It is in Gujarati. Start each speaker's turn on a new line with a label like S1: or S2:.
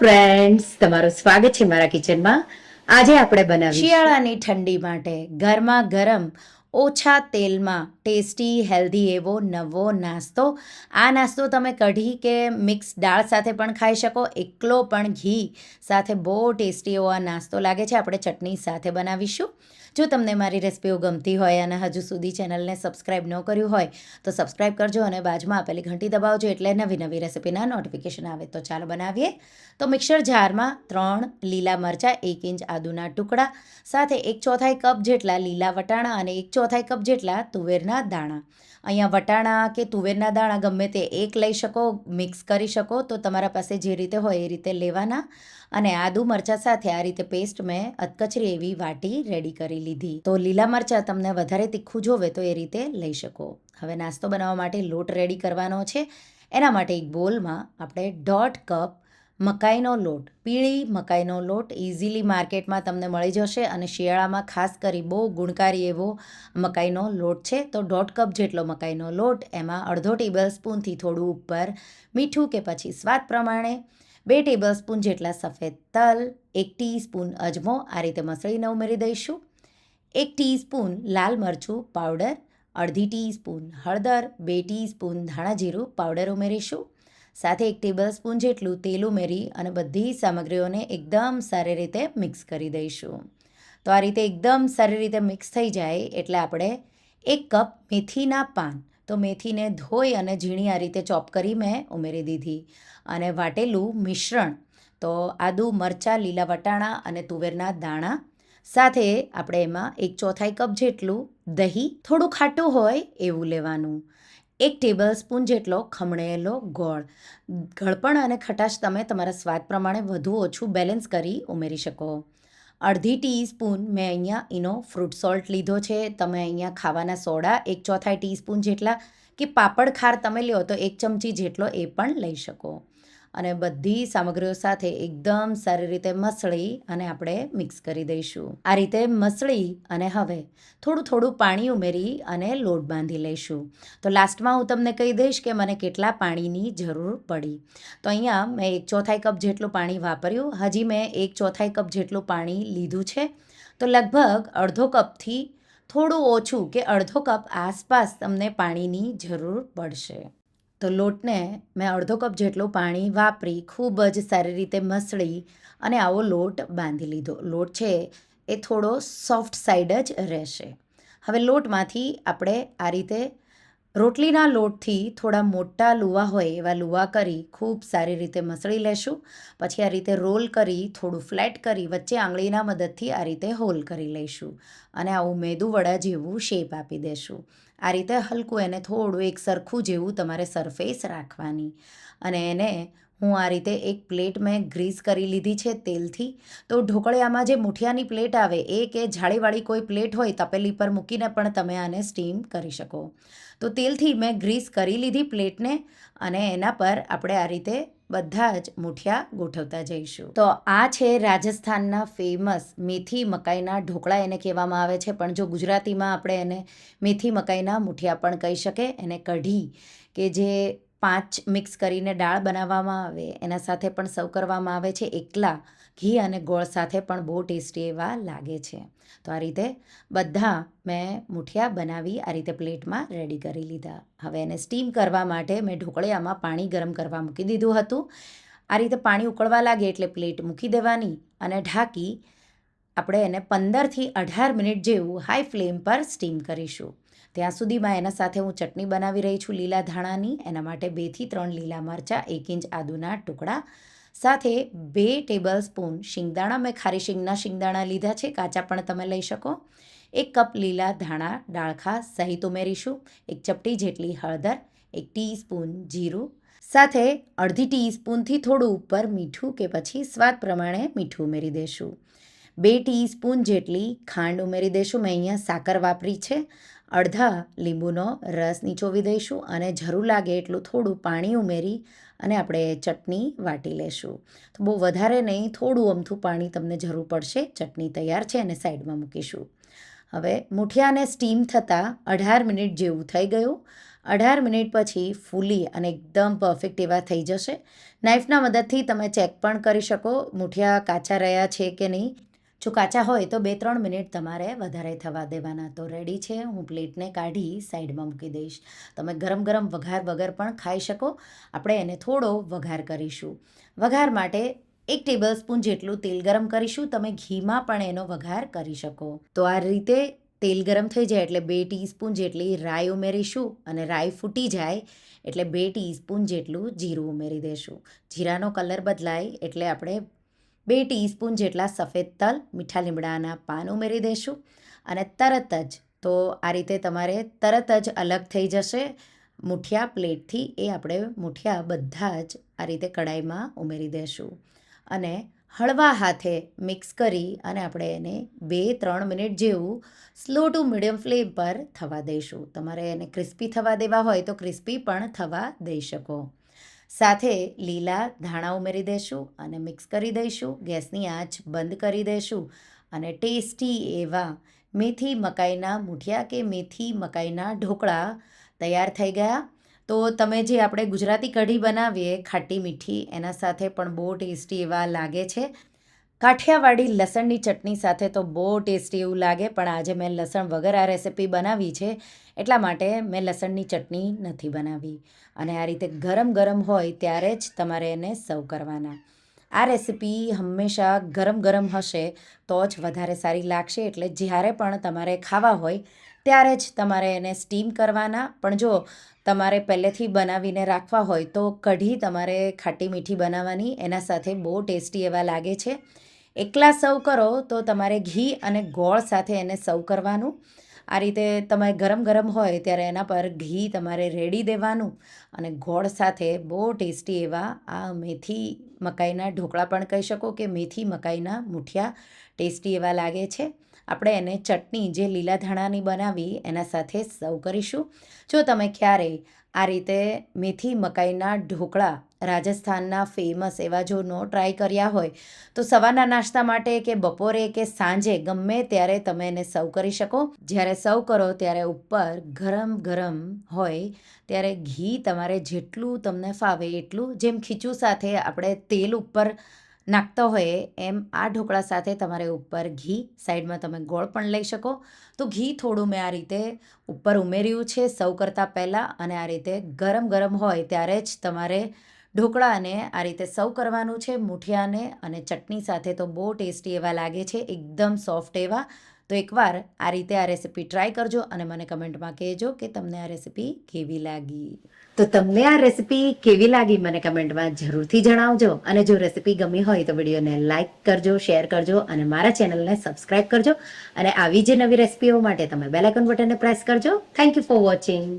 S1: ફ્રેન્ડ્સ તમારું સ્વાગત છે મારા કિચનમાં આજે આપણે બનાવીએ
S2: શિયાળાની ઠંડી માટે ગરમા ગરમ ઓછા તેલમાં ટેસ્ટી, હેલ્ધી એવો નવો નાસ્તો. આ નાસ્તો તમે કઢી કે મિક્સ દાળ સાથે પણ ખાઈ શકો. એકલો પણ ઘી સાથે બહુ ટેસ્ટી એવો આ નાસ્તો લાગે છે. આપણે ચટણી સાથે બનાવીશું. જો તમને મારી રેસિપીઓ ગમતી હોય અને હજુ સુધી ચેનલને સબસ્ક્રાઈબ ન કર્યું હોય, તો સબસ્ક્રાઈબ કરજો અને બાજુમાં આપેલી ઘંટી દબાવજો એટલે નવી નવી રેસિપીના નોટિફિકેશન આવે. તો ચાલો બનાવીએ. તો મિક્સર જારમાં ત્રણ લીલા મરચાં, એક ઇંચ આદુના ટુકડા, સાથે એક ચોથાઈ કપ જેટલા લીલા વટાણા અને એક ચોથાઈ કપ જેટલા તુવેરના દાણા. અહીંયા વટાણા કે તુવેરના દાણા ગમે તે એક લઈ શકો, મિક્સ કરી શકો, તો તમારા પાસે જે રીતે હોય એ રીતે લેવાના. અને આદુ મરચાં સાથે આ રીતે પેસ્ટ મેં અધકચરી એવી વાટી રેડી કરી લીધી. તો લીલા મરચાં તમને વધારે તીખું જોવે તો એ રીતે લઈ શકો. હવે નાસ્તો બનાવવા માટે લોટ રેડી કરવાનો છે. એના માટે એક બોલમાં આપણે દોઢ કપ મકાઈનો લોટ. પીળી મકાઈનો લોટ ઇઝીલી માર્કેટમાં તમને મળી જશે અને શિયાળામાં ખાસ કરી બહુ ગુણકારી એવો મકાઈનો લોટ છે. તો દોઢ કપ જેટલો મકાઈનો લોટ, એમાં અડધો ટેબલ સ્પૂનથી થોડું ઉપર મીઠું કે પછી સ્વાદ પ્રમાણે, બે ટેબલ સ્પૂન જેટલા સફેદ તલ, એક ટીસ્પૂન અજમો, આ રીતે મસળીને ઉમેરી દઈશું. એક ટીસ્પૂન લાલ મરચું પાવડર, અડધી ટીસ્પૂન હળદર, બે ટીસ્પૂન ધાણા જીરું પાવડર ઉમેરીશું. સાથે એક ટેબલ સ્પૂન જેટલું તેલ ઉમેરી અને બધી સામગ્રીઓને એકદમ સારી રીતે મિક્સ કરી દઈશું. તો આ રીતે એકદમ સારી રીતે મિક્સ થઈ જાય એટલે આપણે એક કપ મેથીના પાન, તો મેથીને ધોઈ અને ઝીણી આ રીતે ચોપ કરી મેં ઉમેરી દીધી. અને વાટેલું મિશ્રણ, તો આદુ, મરચાં, લીલા વટાણા અને તુવેરના દાણા, સાથે આપણે એમાં એક ચોથાઈ કપ જેટલું દહીં, થોડું ખાટું હોય એવું લેવાનું. એક ટેબલ સ્પૂન જેટલો ખમણેલો ગોળ. ગળપણ અને ખટાશ તમે તમારા સ્વાદ પ્રમાણે વધુ ઓછું બેલેન્સ કરી ઉમેરી શકો. અડધી ટીસ્પૂન મેં અહીંયા એનો ફ્રૂટ સોલ્ટ લીધો છે. તમે અહીંયા ખાવાના સોડા, એક ચોથાઈ ટીસ્પૂન જેટલા કે પાપડ ખાર તમે લ્યો તો એક ચમચી જેટલો એ પણ લઈ શકો. અને બધી સામગ્રીઓ સાથે એકદમ સારી રીતે મસળી અને આપણે મિક્સ કરી દઈશું. આ રીતે મસળી અને હવે થોડું થોડું પાણી ઉમેરી અને લોટ બાંધી લઈશું. તો લાસ્ટમાં હું તમને કહી દઈશ કે મને કેટલા પાણીની જરૂર પડી. તો અહીંયા મેં એક ચોથાઈ કપ જેટલું પાણી વાપર્યું. હજી મેં એક ચોથાઈ કપ જેટલું પાણી લીધું છે. તો લગભગ અડધો કપથી થોડું ઓછું કે અડધો કપ આસપાસ તમને પાણીની જરૂર પડશે. તો લોટને મેં અડધો કપ જેટલું પાણી વાપરી ખૂબ જ સારી રીતે મસળી અને આવો લોટ બાંધી લીધો. લોટ છે એ થોડો સોફ્ટ સાઈડ જ રહેશે. હવે લોટમાંથી આપણે આ રીતે રોટલીના લોટથી થોડા મોટા લુવા હોય એવા લુવા કરી ખૂબ સારી રીતે મસળી લેશું. પછી આ રીતે રોલ કરી, થોડું ફ્લેટ કરી, વચ્ચે આંગળીના મદદથી આ રીતે હોલ કરી લઈશું અને આવું મેદુ વડા જેવું શેપ આપી દેશું. આ રીતે હલકું એને થોડું એક સરખું જેવું તમારે સરફેસ રાખવાની અને એને હું આ રીતે એક પ્લેટ મેં ગ્રીસ કરી લીધી છે તેલથી. તો ઢોકળિયામાં જે મુઠિયાની પ્લેટ આવે, એ કે જાળીવાળી કોઈ પ્લેટ હોય તપેલી પર મૂકીને પણ તમે આને સ્ટીમ કરી શકો. તો તેલથી મેં ગ્રીસ કરી લીધી પ્લેટને અને એના પર આપણે આ રીતે બધા જ મુઠિયા ગોઠવતા જઈશું. તો આ છે રાજસ્થાનના ફેમસ મેથી મકાઈના ઢોકળા એને કહેવામાં આવે છે. પણ જો ગુજરાતીમાં આપણે એને મેથી મકાઈના મુઠિયા પણ કહી શકે એને કઢી કે જે પાંચ મિક્સ કરીને દાળ બનાવવામાં આવે, એના સાથે પણ સર્વ કરવામાં આવે છે. એકલા ઘી અને ગોળ સાથે પણ બહુ ટેસ્ટી એવા લાગે છે. તો આ રીતે બધા મેં મુઠિયા બનાવી, આ રીતે પ્લેટમાં રેડી કરી લીધા. હવે એને સ્ટીમ કરવા માટે મેં ઢોકળિયામાં પાણી ગરમ કરવા મૂકી દીધું હતું. આ રીતે પાણી ઉકળવા લાગે એટલે પ્લેટ મૂકી દેવાની અને ઢાંકી આપણે એને પંદરથી અઢાર મિનિટ જેવું હાઈ ફ્લેમ પર સ્ટીમ કરીશું. ત્યાં સુધીમાં એના સાથે હું ચટણી બનાવી રહી છું લીલા ધાણાની. એના માટે બેથી ત્રણ લીલા મરચાં, એક ઇંચ આદુના ટુકડા. સાથે બે ટેબલ સ્પૂન શિંગદાણા, મેં ખારી શિંગના શિંગદાણા લીધા છે, કાચા પણ તમે લઈ શકો. એક કપ લીલા ધાણા ડાળખા સહિત ઉમેરીશું. એક ચપટી જેટલી હળદર, એક ટીસ્પૂન જીરું. સાથે અડધી ટીસ્પૂનથી થોડું ઉપર મીઠું કે પછી સ્વાદ પ્રમાણે મીઠું ઉમેરી દઈશું બે ટીસ્પૂન જેટલી ખાંડ ઉમેરી દઈશું મેં અહીંયા સાકર વાપરી છે. અડધા લીંબુનો રસ નીચોવી દઈશું અને જરૂર લાગે એટલું થોડું પાણી ઉમેરી અને આપણે ચટણી વાટી લેશું. તો બહુ વધારે નહીં, થોડું અમથું પાણી તમને જરૂર પડશે. ચટણી તૈયાર છે અને સાઈડમાં મૂકીશું. હવે મુઠિયાને સ્ટીમ થતાં અઢાર મિનિટ જેવું થઈ ગયું. અઢાર મિનિટ પછી ફૂલી અને એકદમ પરફેક્ટ એવા થઈ જશે. નાઇફના મદદથી તમે ચેક પણ કરી શકો, મુઠિયા કાચા રહ્યા છે કે નહીં. જો કાચા હોય તો બે ત્રણ મિનિટ તમારે વધારે થવા દેવાના. તો રેડી છે. હું પ્લેટને કાઢી સાઈડમાં મૂકી દઈશ. તમે ગરમ ગરમ વઘાર વગર પણ ખાઈ શકો. આપણે એને થોડો વઘાર કરીશું. વઘાર માટે એક ટેબલ સ્પૂન જેટલું તેલ ગરમ કરીશું. તમે ઘીમાં પણ એનો વઘાર કરી શકો. તો આ રીતે તેલ ગરમ થઈ જાય એટલે બે ટીસ્પૂન જેટલી રાઈ ઉમેરીશું અને રાઈ ફૂટી જાય એટલે બે ટીસ્પૂન જેટલું જીરું ઉમેરી દઈશું જીરાનો કલર બદલાય એટલે આપણે બે ટીસ્પૂન જેટલા સફેદ તલ મીઠા લીમડાના પાન ઉમેરી દઈશું અને તરત જ, તો આ રીતે તમારે તરત જ અલગ થઈ જશે. મુઠિયા પ્લેટથી એ આપણે મુઠિયા બધા જ આ રીતે કડાઈમાં ઉમેરી દઈશું અને હળવા હાથે મિક્સ કરી અને આપણે એને બે ત્રણ મિનિટ જેવું સ્લો ટુ મીડિયમ ફ્લેમ પર થવા દઈશું. તમારે એને ક્રિસ્પી થવા દેવા હોય તો ક્રિસ્પી પણ થવા દઈ શકો. સાથે લીલા ધાણા ઉમેરી દઈશું અને મિક્સ કરી દઈશું. ગેસની આંચ બંધ કરી દઈશું અને ટેસ્ટી એવા મેથી મકાઈના મૂઠિયા કે મેથી મકાઈના ઢોકળા તૈયાર થઈ ગયા. તો તમે જે આપણે ગુજરાતી કઢી બનાવીએ ખાટી મીઠી, એના સાથે પણ બહુ ટેસ્ટી એવા લાગે છે. કાઠિયાવાડી લસણની ચટણી સાથે તો બહુ ટેસ્ટી એવું લાગે, પણ આજે મેં લસણ વગર આ રેસિપી બનાવી છે, એટલા માટે મેં લસણની ચટણી નથી બનાવી. અને આ રીતે ગરમ ગરમ હોય ત્યારે જ તમારે એને સર્વ કરવાના. આ રેસિપી હંમેશા ગરમ ગરમ હશે તો જ વધારે સારી લાગશે, એટલે જ્યારે પણ તમારે ખાવા હોય ત્યારે જ તમારે એને સ્ટીમ કરવાના. પણ જો તમારે પહેલેથી બનાવીને રાખવા હોય તો કઢી તમારે ખાટી મીઠી બનાવવાની, એના સાથે બહુ ટેસ્ટી એવા લાગે છે. એકલા સર્વ કરો, તો તમારે ઘી અને ગોળ સાથે એને સર્વ કરવાનું. આ રીતે તમે ગરમ ગરમ હોય ત્યારે એના પર ઘી તમારે રેડી દેવાનું અને ગોળ સાથે બહુ ટેસ્ટી એવા આ મેથી મકાઈના ઢોકળા પણ કહી શકો કે મેથી મકાઈના મુઠિયા ટેસ્ટી એવા લાગે છે. આપણે એને ચટણી જે લીલા ધાણાની બનાવી એના સાથે સર્વ કરીશું. જો તમે ક્યારેય આ રીતે મેથી મકાઈના ઢોકળા રાજસ્થાનના ફેમસ એવા જો નો ટ્રાય કર્યા હોય, તો સવારના નાસ્તા માટે કે બપોરે કે સાંજે ગમે ત્યારે તમે એને સર્વ કરી શકો. જ્યારે સર્વ કરો ત્યારે ઉપર ગરમ ગરમ હોય, ત્યારે ઘી તમારે જેટલું તમને ફાવે એટલું, જેમ ખીચું સાથે આપણે તેલ ઉપર નાખતા હોઈએ, એમ આ ઢોકળા સાથે તમારે ઉપર ઘી સાઈડમાં તમે ગોળ પણ લઈ શકો. તો ઘી થોડું મેં આ રીતે ઉપર ઉમેર્યું છે સૌ કરતાં પહેલાં, અને આ રીતે ગરમ ગરમ હોય ત્યારે જ તમારે ઢોકળાને આ રીતે સર્વ કરવાનું છે, મૂઠિયાને અને ચટણી સાથે તો બહુ ટેસ્ટી એવા લાગે છે, એકદમ સોફ્ટ એવા. તો એકવાર આ રીતે આ રેસીપી ટ્રાય કરજો અને મને કમેન્ટમાં કહેજો કે તમને આ રેસીપી કેવી લાગી.
S1: તો તમને આ રેસિપી કેવી લાગી મને કમેન્ટમાં જરૂરથી જણાવજો. અને જો રેસીપી ગમી હોય તો વિડીયોને લાઇક કરજો, શેર કરજો અને મારા ચેનલને સબસ્ક્રાઇબ કરજો. અને આવી જે નવી રેસીપીઓ માટે તમે બેલાઇકન બટનને પ્રેસ કરજો. Thank you for watching.